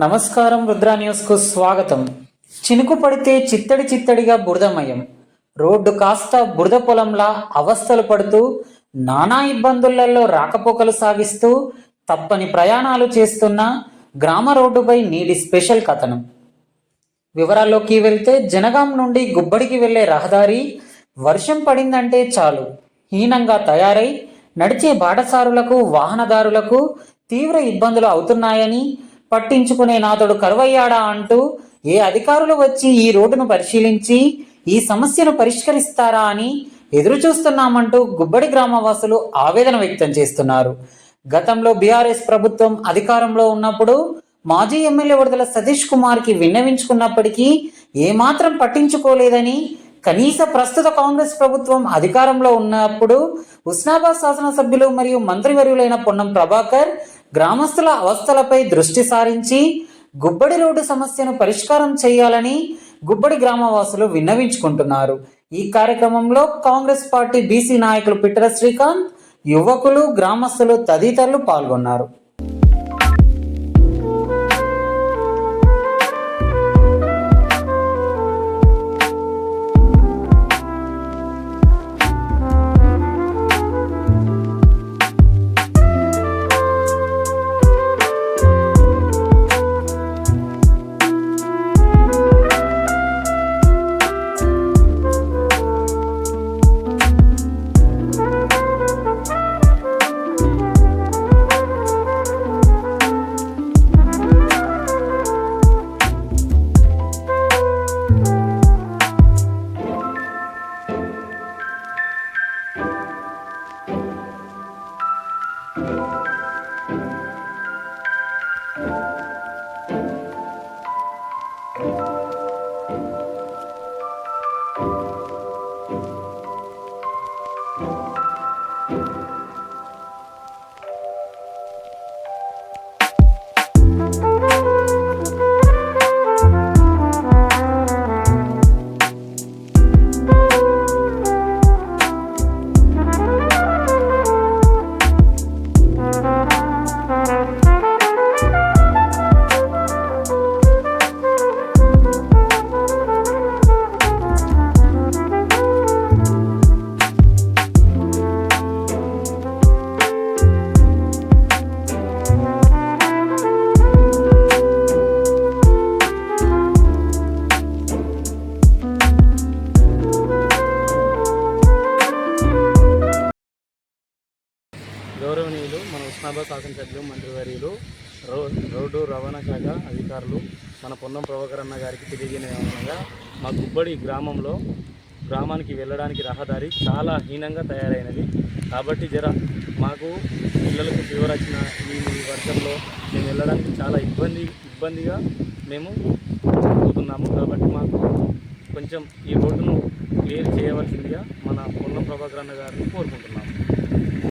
నమస్కారం రుద్రా న్యూస్కు స్వాగతం. చినుకు పడితే చిత్తడి చిత్తడిగా బురదమయం. రోడ్డు కాస్త బురద పొలంలా అవస్థలు పడుతూ నానా ఇబ్బందులలో రాకపోకలు సాగిస్తూ తప్పని ప్రయాణాలు చేస్తున్న గ్రామ రోడ్డుపై నీడి స్పెషల్ కథనం. వివరాల్లోకి వెళ్తే జనగాం నుండి గుబ్బడికి వెళ్ళే రహదారి వర్షం పడిందంటే చాలు. హీనంగా తయారై నడిచే బాటసారులకు వాహనదారులకు తీవ్ర ఇబ్బందులు అవుతున్నాయని పట్టించుకునే నాథుడు కరువయ్యాడా అంటూ ఏ అధికారులు వచ్చి ఈ రోడ్డును పరిశీలించి ఈ సమస్యను పరిష్కరిస్తారా అని ఎదురు చూస్తున్నామంటూ గుబ్బడి గ్రామవాసులు ఆవేదన వ్యక్తం చేస్తున్నారు. గతంలో బీఆర్ఎస్ ప్రభుత్వం అధికారంలో ఉన్నప్పుడు మాజీ ఎమ్మెల్యే విడుదల సతీష్ కుమార్కి విన్నవించుకున్నప్పటికీ ఏమాత్రం పట్టించుకోలేదని కనీస ప్రస్తుత కాంగ్రెస్ ప్రభుత్వం అధికారంలో ఉన్నప్పుడు ఉస్నాబాద్ శాసనసభ్యులు మరియు మంత్రివర్యులైన పొన్నం ప్రభాకర్ గ్రామస్తుల అవస్థలపై దృష్టి సారించి గుబ్బడి రోడ్డు సమస్యను పరిష్కారం చేయాలని గుబ్బడి గ్రామవాసులు విన్నవించుకుంటున్నారు. ఈ కార్యక్రమంలో కాంగ్రెస్ పార్టీ బీసీ నాయకులు పిట్టర శ్రీకాంత్ యువకులు గ్రామస్తులు తదితరులు పాల్గొన్నారు. గౌరవనీయులు మన ఉస్నాబాద్ శాసనసభ్యులు మంత్రివర్యులు రో రోడ్డు రవాణా శాఖ అధికారులు మన పొన్నం ప్రభాకర్ అన్న గారికి తెలియజేయనగా మా గుబ్బడి గ్రామంలో గ్రామానికి వెళ్ళడానికి రహదారి చాలా హీనంగా తయారైనది. కాబట్టి జర మాకు పిల్లలకు ఫీవర్ వచ్చిన ఈ వర్షంలో మేము వెళ్ళడానికి చాలా ఇబ్బంది ఇబ్బందిగా మేము పోతున్నాము కాబట్టి మాకు కొంచెం ఈ రోడ్డును క్లియర్ చేయవలసిందిగా మన పొన్నం ప్రభాకర్ అన్న గారిని కోరుకుంటున్నాము.